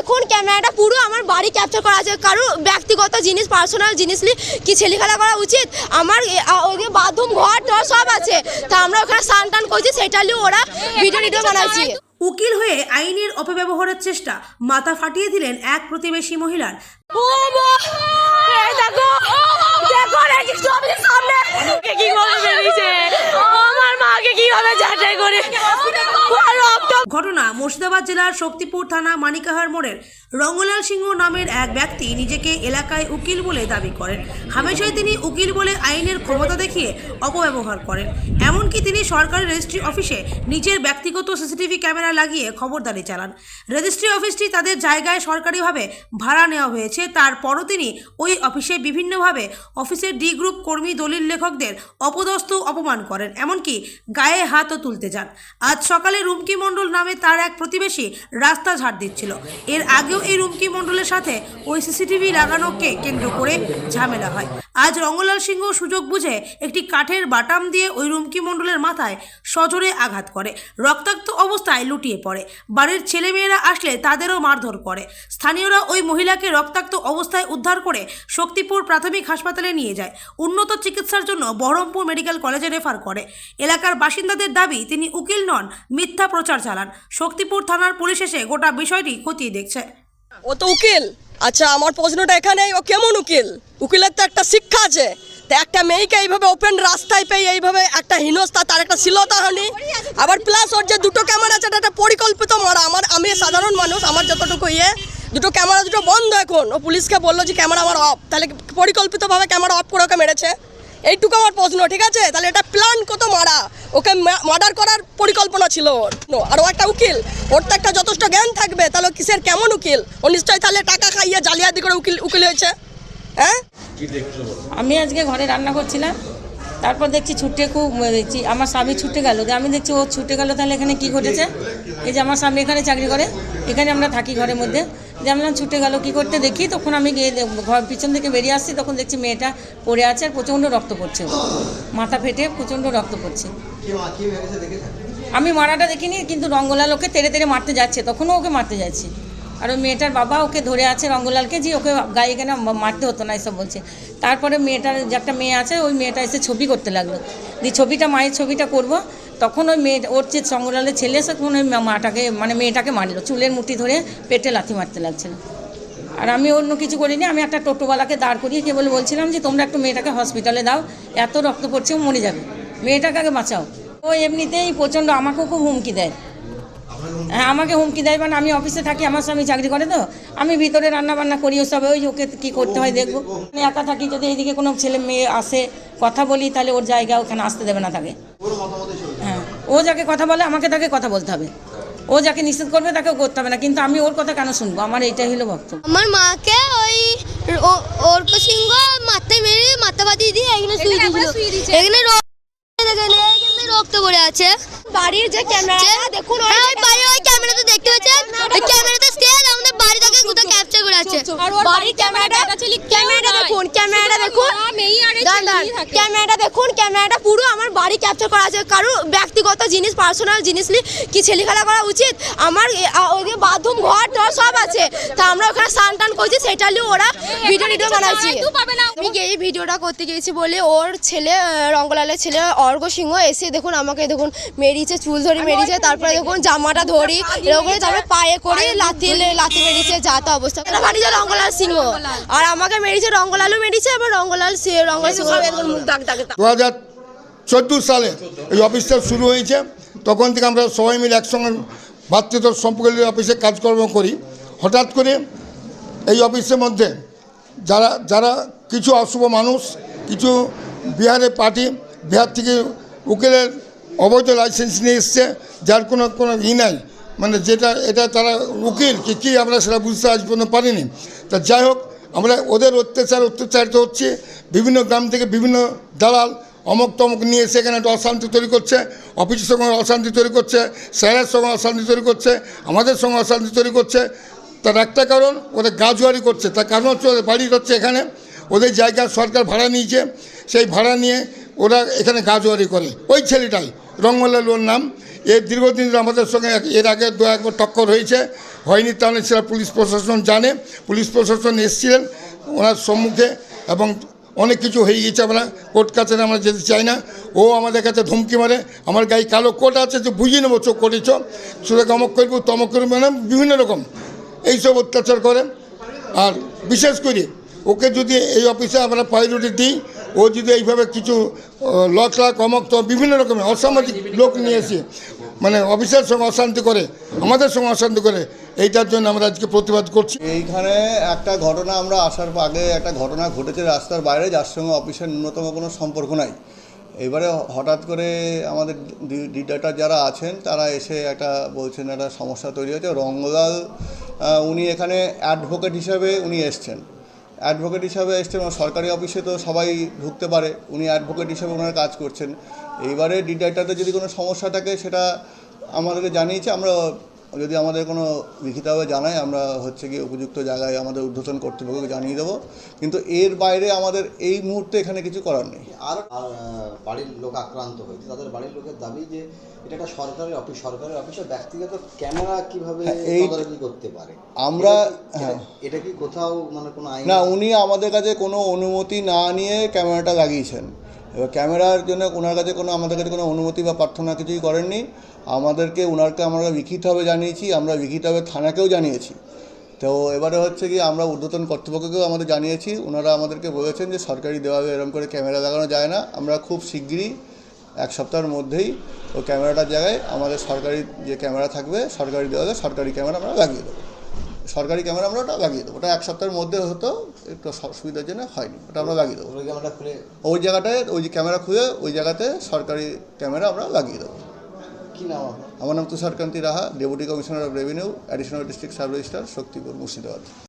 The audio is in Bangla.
দেখুন ক্যামেরাটা পুরো আমার বাড়ি ক্যাপচার করা আছে। কারও ব্যক্তিগত জিনিস পার্সোনাল জিনিস নিয়ে কি ছেলেখেলা করা উচিত? আমার ওই যে বাথরুম ঘর টর সব আছে। তা আমরা ওখানে স্নান টান করছি সেটা নিয়ে ওরা ভিডিও ভিডিও বানাচ্ছি। উকিল হয়ে আইনের অপব্যবহারের চেষ্টা মাথা ফাটিয়ে দিলেন এক প্রতিবেশী মহিলার। আমার মাকে কীভাবে যাচাই করে? রক্ত ঘটনা মুর্শিদাবাদ জেলার শক্তিপুর থানা মানিকাহার মোড়ের রঙ্গলাল সিংহ নামের এক ব্যক্তি নিজেকে এলাকায় উকিল বলে দাবি করেন। হামেশাই তিনি উকিল বলে আইনের ক্ষমতা দেখিয়ে অপব্যবহার করেন। এমনকি তিনি সরকারি রেজিস্ট্রি অফিসে নিজের ব্যক্তিগত সিসিটিভি ক্যামেরা লাগিয়ে খবরদারি চালান। রেজিস্ট্রি অফিসটি তাদের জায়গায় সরকারিভাবে ভাড়া নেওয়া হয়েছে। তারপরও তিনি ওই অফিসে বিভিন্নভাবে অফিসের ডি গ্রুপ কর্মী, দলিল লেখকদের অপদস্থ, অপমান করেন। এমনকি গায়ে হাতও তুলতে যান। আজ সকালে রুমকি মণ্ডল নামে তার এক প্রতিবেশী রাস্তা ঝাড় দিচ্ছিল। এর আগেও এই রুমকি মণ্ডলের সাথে ওই সিসিটিভি লাগানোকে কেন্দ্র করে ঝামেলা হয়। আজ রঙ্গলাল সিংহ সুযোগ বুঝে একটি কাঠের বাটাম দিয়ে ওই রুমকি মণ্ডলের মাথায় সজোরে আঘাত করে। রক্তাক্ত অবস্থায় লুটিয়ে পড়ে। বাড়ির ছেলেমেয়েরা আসলে তাদেরও মারধর করে। স্থানীয়রা ওই মহিলাকে রক্তাক্ত অবস্থায় উদ্ধার করে শক্তিপুর প্রাথমিক হাসপাতালে নিয়ে যায়। উন্নত চিকিৎসার জন্য বহরমপুর মেডিকেল কলেজে রেফার করে। এলাকার বাসিন্দাদের দাবি, তিনি উকিল নন, মিথ্যা প্রচার চালান। শক্তিপুর থানার পুলিশ এসে গোটা বিষয়টি খতিয়ে দেখছে। ও তো উকিল। আচ্ছা আমার প্রশ্নটা এখানে, ও কেমন উকিল? উকিলের তো একটা শিক্ষা আছে। তো একটা মেয়েকে এইভাবে ওপেন রাস্তায় পেয়ে এইভাবে একটা হীনস্থা, তার একটা শিলতা হানি আবার প্লাস ওর যে দুটো ক্যামেরা আছে একটা পরিকল্পিত মারা। আমার, আমি সাধারণ মানুষ, আমার যতটুকু ইয়ে দুটো ক্যামেরা দুটো বন্ধ এখন। ও পুলিশকে বলল যে ক্যামেরা আমার অফ তাহলে পরিকল্পিতভাবে ক্যামেরা অফ করে ওকে মেরেছে? এইটুকু আমার প্রশ্ন ঠিক আছে? তাহলে এটা প্ল্যান কত মারা? ওকে মার্ডার করার পরিকল্পনা ছিল ওর। আর ও একটা উকিল। ওর তো একটা যথেষ্ট জ্ঞান থাকবে তাহলে কিসের কেমন উকিল? ও নিশ্চয়ই তাহলে টাকা খাইয়ে জালিয়াতি করে উকিল উকিল হয়েছে। হ্যাঁ? আমি আজকে ঘরে রান্না করছিলাম তারপর দেখছি ছুটে খুব দেখছি আমার স্বামী ছুটে গেল। আমি দেখছি ও ছুটে গেল তাহলে এখানে কি ঘটেছে? এই যে আমার স্বামী এখানে চাকরি করে। এখানে আমরা থাকি ঘরের মধ্যে। আমরা ছুটে গেল, কি করতে দেখি? তখন আমি গিয়ে ঘর পিছন থেকে বেরিয়ে আসছি, তখন দেখছি মেয়েটা পড়ে আছে আর প্রচণ্ড রক্ত পড়ছে। মাথা ফেটে প্রচণ্ড রক্ত পড়ছে। আমি মারাটা দেখিনি, কিন্তু রঙ্গলাল ওকে তেড়ে তেড়ে মারতে যাচ্ছে। তখনও ওকে মারতে যাচ্ছে। আর ওই মেয়েটার বাবা ওকে ধরে আছে রঙ্গলালকে, যে ওকে গায়ে কেন মারতে হতো না, এসব বলছে। তারপরে মেয়েটার যে একটা মেয়ে আছে, ওই মেয়েটা এসে ছবি করতে লাগল। দিয়ে ছবিটা, মায়ের ছবিটা করব। তখন ওই মেয়ে, ওর যে রঙ্গলালের ছেলে এসে তখন ওই মাটাকে মানে মেয়েটাকে মারলো, চুলের মুঠি ধরে পেটে লাথি মারতে লাগছিল আর আমি অন্য কিছু করিনি, আমি একটা টোটোওয়ালাকে দাঁড় করিয়ে কেবল বলছিলাম যে, তোমরা একটু মেয়েটাকে হসপিটালে দাও, এত রক্ত পড়ছে, ও মরে যাবে। মেয়েটাকে আগে বাঁচাও। ও এমনিতেই প্রচণ্ড আমাকেও খুব হুমকি দেয়। হ্যাঁ আমাকে হুমকি দেয় মানে আমি অফিসে থাকি, আমার স্বামী চাকরি করে তো, আমি ভিতরে রান্না বান্না করি ওসব, ওই ওকে কী করতে হয় দেখব। আমি একা থাকি, যদি এইদিকে কোনো ছেলে মেয়ে আসে, কথা বলি, তাহলে ওর জায়গা ওখানে আসতে দেবে না তাকে। ও যাকে কথা বলে আমাকে তাকে কথা বলতে হবে। ও যাকে নিষেধ করবে তাকেও করতে হবে না। কিন্তু আমি ওর কথা কেন শুনব? আমার এইটাই হলো বক্তব্য। আমার মাকে ওই অর্ক সিংহ মাথায় মেরে মাথা বাঁধিয়ে দিয়ে এখানে শুয়ে দিয়েছিল। এখানে রক্ত এখানে এখানে রক্ত পড়ে আছে। বাড়ির যে ক্যামেরা দেখুন ওই হ্যাঁ ওই বাড়ির ওই ক্যামেরাতে দেখতে হচ্ছে। ওই ক্যামেরাতে স্টেজ আমাদের বাড়ি থেকে কোথাও ক্যাপচার করে আছে। আর ওর বাড়ির ক্যামেরাটা দেখুন ক্যামেরাটা দেখুন। ক্যামেরাটা দেখুন ক্যামেরাটা পুরো আমার বাড়ি ক্যাপচার করা আছে। কারও ব্যক্তিগত জিনিস পার্সোনাল জিনিস নিয়ে কি ছেলেখেলা করা উচিত? আমার ওই যে বাথরুম ঘর টর সব আছে তা আমরা ওখানে স্নান টান করছি সেটা নিয়ে ওরা ভিডিও ভিডিও বানাচ্ছি আমি গিয়ে এই ভিডিওটা করতে গিয়েছি বলে ওর ছেলে রঙ্গলালের ছেলে অর্ঘ সিংহ এসে দেখুন আমাকে দেখুন মেরিয়েছে চুল ধরে মেরিয়েছে তারপরে দেখুন জামাটা ধরি এরকম তারপরে পায়ে করে লাথি লাথি মেরিয়েছে যা তা অবস্থা। বাড়ি রঙ্গলাল সিংহ। আর আমাকে মেরিয়েছে রঙ্গলালও মেরিয়েছে আবার রঙ্গলাল সি- রঙ্গলাল সিংহ। মুখ দাগ দাগে দু হাজার চোদ্দ সালে এই অফিসটা শুরু হয়েছে। তখন থেকে আমরা সবাই মিলে একসঙ্গে ভাতৃত্ব সম্পর্কের অফিসে কাজকর্ম করি। হঠাৎ করে এই অফিসের মধ্যে যারা যারা কিছু অশুভ মানুষ, কিছু বিহারের পার্টি, বিহার থেকে উকিলের অবৈধ লাইসেন্স নিয়ে এসছে, যার কোনো কোনো ই নাই। মানে যেটা, এটা তারা উকিল, কি, কী আমরা সেটা বুঝতে আজ পর্যন্ত পারিনি। তা যাই হোক, আমরা ওদের অত্যাচার, অত্যাচারিত হচ্ছে। বিভিন্ন গ্রাম থেকে বিভিন্ন দালাল অমক তমক নিয়ে এসে এখানে একটা অশান্তি তৈরি করছে। অফিসের সঙ্গে অশান্তি তৈরি করছে, স্যারের সঙ্গে অশান্তি তৈরি করছে, আমাদের সঙ্গে অশান্তি তৈরি করছে। তার একটা কারণ, ওদের গাজুয়ারি করছে। তার কারণ হচ্ছে ওদের বাড়ি হচ্ছে এখানে। ওদের জায়গা সরকার ভাড়া নিয়েছে। সেই ভাড়া নিয়ে ওরা এখানে গাজুয়ারি করে। ওই ছেলেটাই, রঙ্গলাল ওর নাম। এর দীর্ঘদিন আমাদের সঙ্গে এর আগে দু একবার টক্কর হয়েছে। হয়নি তাহলে সেটা পুলিশ প্রশাসন জানে। পুলিশ প্রশাসন এসেছিলেন ওনার সম্মুখে এবং অনেক কিছু হয়ে গেছে আমরা কোর্ট কাছে আমরা যেতে চাই না। ও আমাদের কাছে ধমকি মারে। আমার গায়ে কালো কোট আছে, যে বুঝিয়ে নেব চোখ করেছ। সুতরাং অমক করব তমক করব মানে বিভিন্ন রকম। এইসব অত্যাচার করে আর বিশেষ করে ওকে যদি এই অফিসে আমরা প্রায়োরিটি দিই, ও যদি এইভাবে কিছু লক লাক অমক তো বিভিন্ন রকমের অসামাজিক লোক নিয়ে এসে মানে অফিসের সঙ্গে অশান্তি করে, আমাদের সঙ্গে অশান্তি করে, এইটার জন্য আমরা আজকে প্রতিবাদ করছি। এইখানে একটা ঘটনা আমরা আসার আগে একটা ঘটনা ঘটেছে রাস্তার বাইরে, যার সঙ্গে অফিসের ন্যূনতম কোনো সম্পর্ক নাই। এবারে হঠাৎ করে আমাদের ডিডাটা যারা আছেন, তারা এসে একটা বলছেন একটা সমস্যা তৈরি হয়েছে। রঙ্গলাল উনি এখানে অ্যাডভোকেট হিসাবে উনি এসছেন। অ্যাডভোকেট হিসাবে এসছেন সরকারি অফিসে তো সবাই ঢুকতে পারে। উনি অ্যাডভোকেট হিসাবে ওনারা কাজ করছেন। এইবারে ডিডাটাতে যদি কোনো সমস্যা থাকে, সেটা আমাদেরকে জানিয়েছে। আমরা যদি আমাদের কোনো লিখিতভাবে জানায় আমরা হচ্ছে গিয়ে উপযুক্ত জায়গায় আমাদের উদ্বোধন কর্তৃপক্ষকে জানিয়ে দেবো। কিন্তু এর বাইরে আমাদের এই মুহূর্তে এখানে কিছু করার নেই। আর বাড়ির লোক আক্রান্ত হয়েছে। তাদের বাড়ির লোকের দাবি যে এটা একটা সরকারি অফিস সরকারি অফিসে ব্যক্তিগত ক্যামেরা কীভাবে হ্যাঁ, এই- তদারকি করতে পারে? আমরা হ্যাঁ। এটা কি কোথাও মানে কোনো আইন না উনি আমাদের কাছে কোনো অনুমতি না নিয়ে ক্যামেরাটা লাগিয়েছেন। এবার ক্যামেরার জন্য ওনার কাছে কোনো, আমাদের কাছে কোনো অনুমতি বা প্রার্থনা কিছুই করেননি। আমাদেরকে ওনারকে আমরা লিখিতভাবে জানিয়েছি, আমরা লিখিতভাবে থানাকেও জানিয়েছি। তো এবারে হচ্ছে কি, আমরা ঊর্ধ্বতন কর্তৃপক্ষকেও আমাদের জানিয়েছি। ওনারা আমাদেরকে বলেছেন যে সরকারি দেওয়াবে এরকম করে ক্যামেরা লাগানো যায় না। আমরা খুব শিগগিরই এক সপ্তাহের মধ্যেই ওই ক্যামেরাটার জায়গায় আমাদের সরকারি যে ক্যামেরা থাকবে, সরকারি দেওয়ালে সরকারি ক্যামেরা আমরা লাগিয়ে দেবো। সরকারি ক্যামেরা আমরা ওটা লাগিয়ে দেবো। ওটা এক সপ্তাহের মধ্যে হতো একটু সুবিধার জন্য হয়নি। ওটা আমরা লাগিয়ে দেবো। ওই জায়গাটা খুলে ওই জায়গাটায় ওই যে ক্যামেরা খুলে ওই জায়গাতে সরকারি ক্যামেরা আমরা লাগিয়ে দেবো। কি নাম আমার নাম Tusharkanti Raha deputy commissioner of revenue additional district sub registrar Shaktipur Murshidabad.